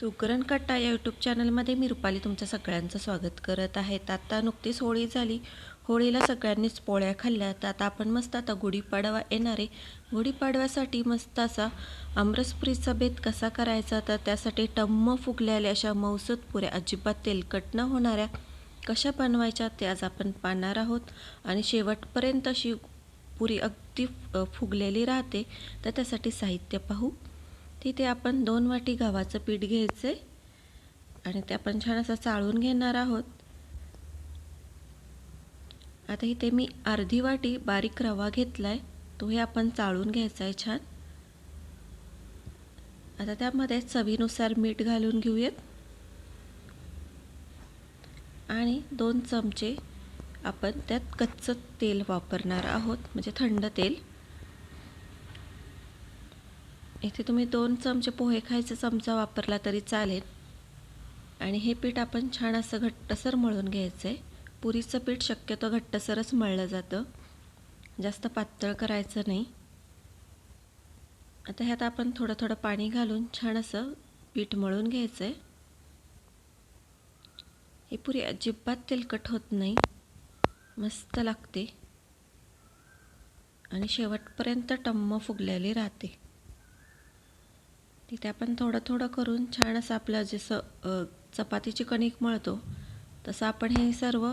सुकरण कट्टा या यूट्यूब चॅनलमध्ये मी रुपाली तुमचं सगळ्यांचं स्वागत करत आहे. आता नुकतीच होळी झाली. होळीला सगळ्यांनीच पोळ्या खाल्ल्या. तर आता आपण मस्त आता गुढीपाडवा येणारे गुढीपाडव्यासाठी मस्त असा आमरसपुरीचा बेत कसा करायचा? तर त्यासाठी टम्म फुगलेल्या अशा मौसद पुऱ्या अजिबात तेलकट न होणाऱ्या कशा बनवायच्या ते आज आपण पाहणार आहोत. आणि शेवटपर्यंत अशी पुरी अगदी फुगलेली राहते. तर त्यासाठी साहित्य पाहू. तिथे आपण दोन वाटी गव्हाचं पीठ घ्यायचं आहे आणि ते आपण छान असं चाळून घेणार आहोत. आता इथे मी अर्धी वाटी बारीक रवा घेतला आहे तोही आपण चाळून घ्यायचा आहे छान. आता त्यामध्ये चवीनुसार मीठ घालून घेऊयात. आणि दोन चमचे आपण त्यात कच्चं तेल वापरणार आहोत म्हणजे थंड तेल. इथे तुम्ही दोन चमचे पोहे खायचा चमचा वापरला तरी चालेल. आणि हे पीठ आपण छान असं घट्टसर मळून घ्यायचं आहे पुरीचं पीठ शक्यतो घट्टसरच मळलं जातं. जास्त पातळ करायचं नाही. आता ह्यात आपण थोडं थोडं पाणी घालून छान असं पीठ मळून घ्यायचं आहे ही पुरी अजिबात तेलकट होत नाही. मस्त लागते. आणि शेवटपर्यंत टम्म फुगलेली राहते. तिथे आपण थोडं थोडं करून छान असं आपलं जसं चपातीची कणिक मळतो तसं आपण हे सर्व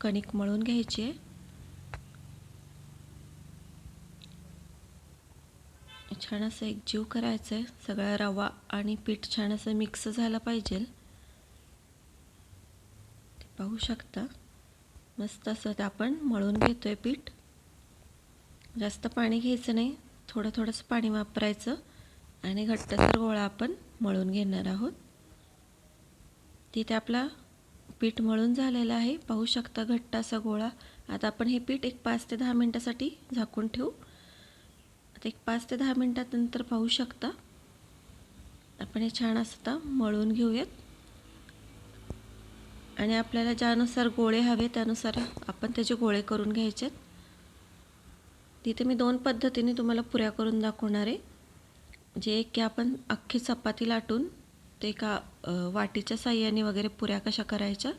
कणिक मळून घ्यायची आहे. छान असं एक जीव करायचं आहे सगळा रवा आणि पीठ छान असं मिक्स झालं पाहिजे. ते पाहू शकता. मस्त असं ते आपण मळून घेतो आहे पीठ. जास्त पाणी घ्यायचं नाही थोडं थोडंसं पाणी वापरायचं. आणि घट्टसर गोळा आपण मळून घेणार आहोत. तिथे आपला पीठ मळून झालेलं आहे. पाहू शकता घट्ट असा गोळा. आता आपण हे पीठ एक पाच ते दहा मिनटासाठी झाकून ठेवू. आता एक पाच ते दहा मिनटानंतर पाहू शकता. आपण हे छान असता मळून घेऊयात. आणि आपल्याला ज्यानुसार गोळे हवे त्यानुसार आपण त्याचे गोळे करून घ्यायचे तिथे मी दोन पद्धतीने तुम्हाला पुऱ्या करून दाखवणार आहे. जे की आपण अख्खी चपाती लाटून ते एका वाटीच्या साह्याने वगैरे पुऱ्या कशा करायच्या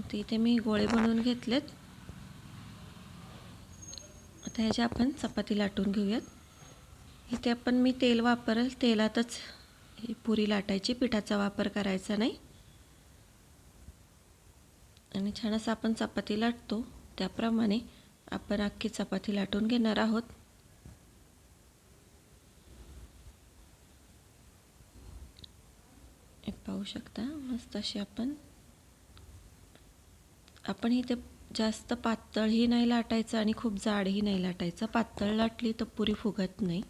तर इथे मी गोळे बनवून घेतलेत. आता ह्याच्या आपण चपाती लाटून घेऊयात इथे आपण मी तेल वापरेल तेलातच ही पुरी लाटायची पिठाचा वापर करायचा नाही. आणि छान असं आपण चपाती लाटतो त्याप्रमाणे आपण अख्खी चपाती लाटून घेणार आहोत पाहू शकता. मस्त अशी आपण. आपण इथे जास्त पातळही नाही लाटायचं आणि खूप जाडही नाही लाटायचं. पातळ लाटली तर पुरी फुगत नाही.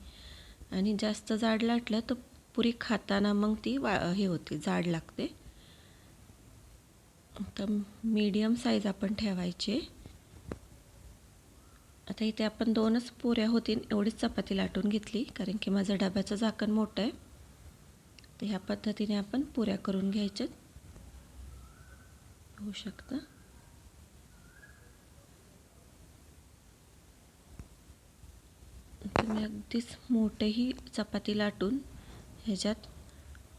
आणि जास्त जाड लाटलं तर पुरी खाताना मग ती वा हे होते जाड लागते. तर मीडियम साईज आपण ठेवायची. आता इथे आपण दोनच पुऱ्या होतील एवढीच चपाती लाटून घेतली कारण की माझं डब्याचं झाकण मोठं आहे. तर ह्या पद्धतीने आपण पुऱ्या करून घ्यायच्यात. होऊ शकतं. तुम्ही अगदीच मोठेही चपाती लाटून ह्याच्यात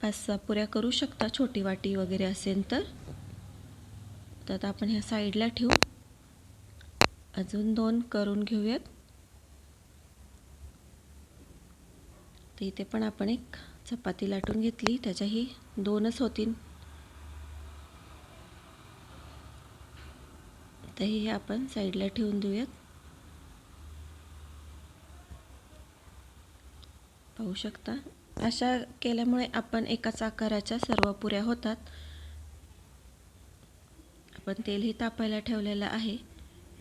पाच सहा पुऱ्या करू शकता छोटी वाटी वगैरे असेल तर. तर आपण ह्या साईडला ठेवू. अजून दोन करून घेऊयात. तर इथे पण आपण एक चपाती लाटून घेतली. त्याच्याही दोनच होतील तर हे आपण साईडला ठेवून देऊयात. पाहू शकता? अशा केल्यामुळे आपण एकाच आकाराच्या सर्व पुऱ्या होतात. आपण तेलही तापायला ठेवलेलं आहे.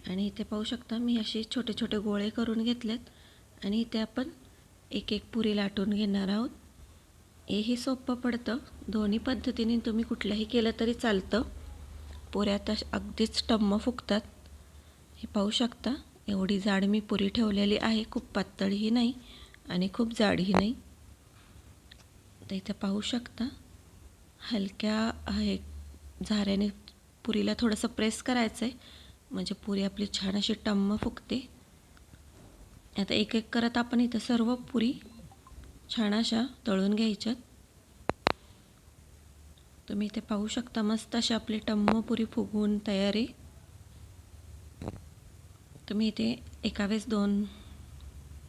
आणि इथे पाहू शकता मी असे छोटे छोटे गोळे करून घेतलेत. आणि इथे आपण एक एक पुरी लाटून घेणार आहोत. हेही सोपं पडतं. दोन्ही पद्धतीने तुम्ही कुठलंही केलं तरी चालतं. पुऱ्या तर अगदीच टम्म फुगतात. हे पाहू शकता एवढी जाड मी पुरी ठेवलेली आहे. खूप पातळही नाही आणि खूप जाडही नाही. तर इथं पाहू शकता हलक्या हे झाऱ्याने पुरीला थोडंसं प्रेस करायचं आहे म्हणजे पुरी आपली छान अशी टम्म फुगते. आता एक एक करत आपण इथं सर्व पुरी छान अशा तळून घ्यायच्यात. तुम्ही इथे पाहू शकता मस्त अशी आपली टम्म पुरी फुगवून तयारी. तुम्ही इथे एका वेळेस दोन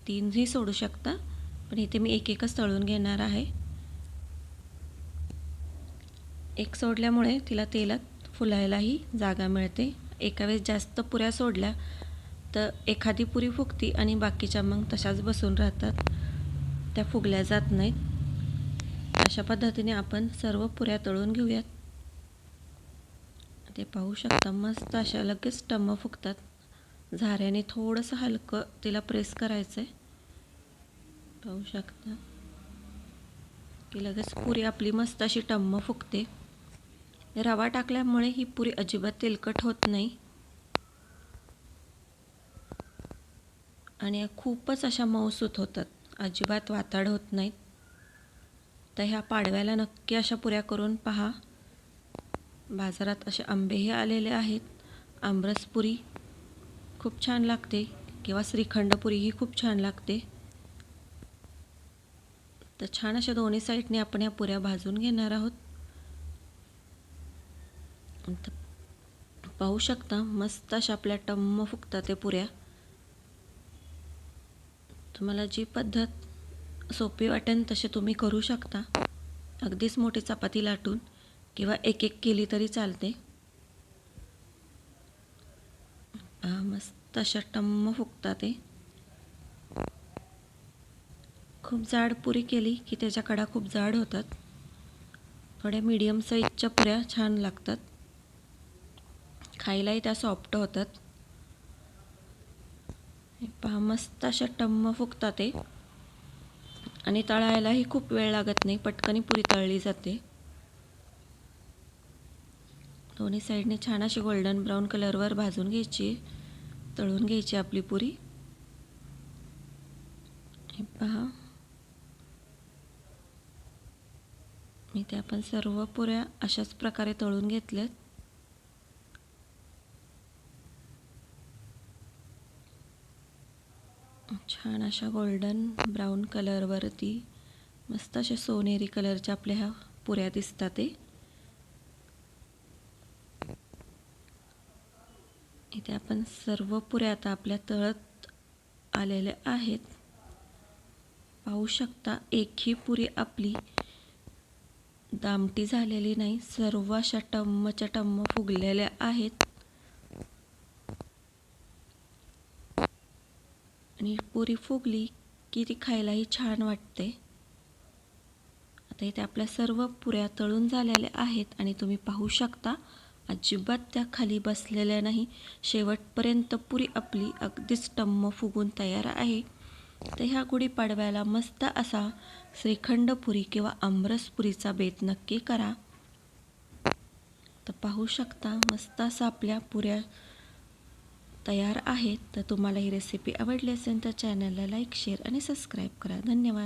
तीनही सोडू शकता पण इथे मी एक एकच तळून घेणार आहे. एक सोडल्यामुळे तिला तेलात फुलायलाही जागा मिळते. एका वेळेस जास्त पुऱ्या सोडल्या तर एखादी पुरी फुगती आणि बाकीच्या मग तशाच बसून राहतात. त्या फुगल्या जात नाहीत. अशा पद्धतीने आपण सर्व पुऱ्या तळून घेऊयात. ते पाहू शकता मस्त अशा लगेच टम्म फुगतात. झाऱ्याने थोडंसं हलकं तिला प्रेस करायचं आहे पाहू शकता. की लगेच पुरी आपली मस्त अशी टम्म फुगते. रवा टाकल्यामुळे ही पुरी अजिबात तेलकट होत नाही. आणि खूपच अशा मऊसूत होतात. अजिबात वाताड होत नाहीत. तर ह्या पाडव्याला नक्की अशा पुऱ्या करून पहा. बाजारात असे आंबेही आलेले आहेत. आमरसपुरी खूप छान लागते. किंवा श्रीखंडपुरी ही खूप छान लागते. तर छान अशा दोन्ही साईडने आपण या पुऱ्या भाजून घेणार आहोत. पाहू शकता मस्त अशा आपल्या टम्म फुकतात ते पुऱ्या. तुम्हाला जी पद्धत सोपी वाटेल तसे तुम्ही करू शकता. अगदीच मोठी चपाती लाटून किंवा एक एक केली तरी चालते. मस्त अशा टम्म फुगतात ते. खूप जाड पुरी केली की त्याच्या कडा खूप जाड होतात. थोड्या मीडियम साईजच्या पुऱ्या छान लागतात. खायलाही त्या सॉफ्ट होतात. पहा मस्त अशा टम्म फुगतात ते आणि तळायलाही खूप वेळ लागत नाही पटकनी पुरी तळली जाते. दोन्ही साईडने छान अशी गोल्डन ब्राऊन कलरवर भाजून घ्यायची तळून घ्यायची आपली पुरी. हे पहा. इथे आपण सर्व पुऱ्या अशाच प्रकारे तळून घेतल्यात. छान अशा गोल्डन ब्राऊन कलरवरती मस्त अशा सोनेरी कलरच्या आपल्या ह्या पुऱ्या दिसतात ते इथे आपण सर्व पुऱ्या आता आपल्या तळत आलेल्या आहेत. पाहू शकता एकही पुरी आपली दामटी झालेली नाही सर्व अशा टम्मच्या टम्म फुगलेल्या आहेत. आणि पुरी फुगली की ती खायलाही छान वाटते. आता इथे आपल्या सर्व पुऱ्या तळून झालेल्या आहेत आणि तुम्ही पाहू शकता अजिबात त्या खाली बसलेल्या नाही. शेवटपर्यंत पुरी आपली अगदीच टम्म फुगून तयार आहे. तर ह्या गुढीपाडव्याला मस्त असा श्रीखंड पुरी किंवा आमरसपुरीचा बेत नक्की करा. तर पाहू शकता मस्त असा आपल्या पुऱ्या तयार आहेत. तर तुम्हाला ही रेसिपी आवडली असेल तर चॅनलला लाईक शेअर आणि सबस्क्राईब करा. धन्यवाद.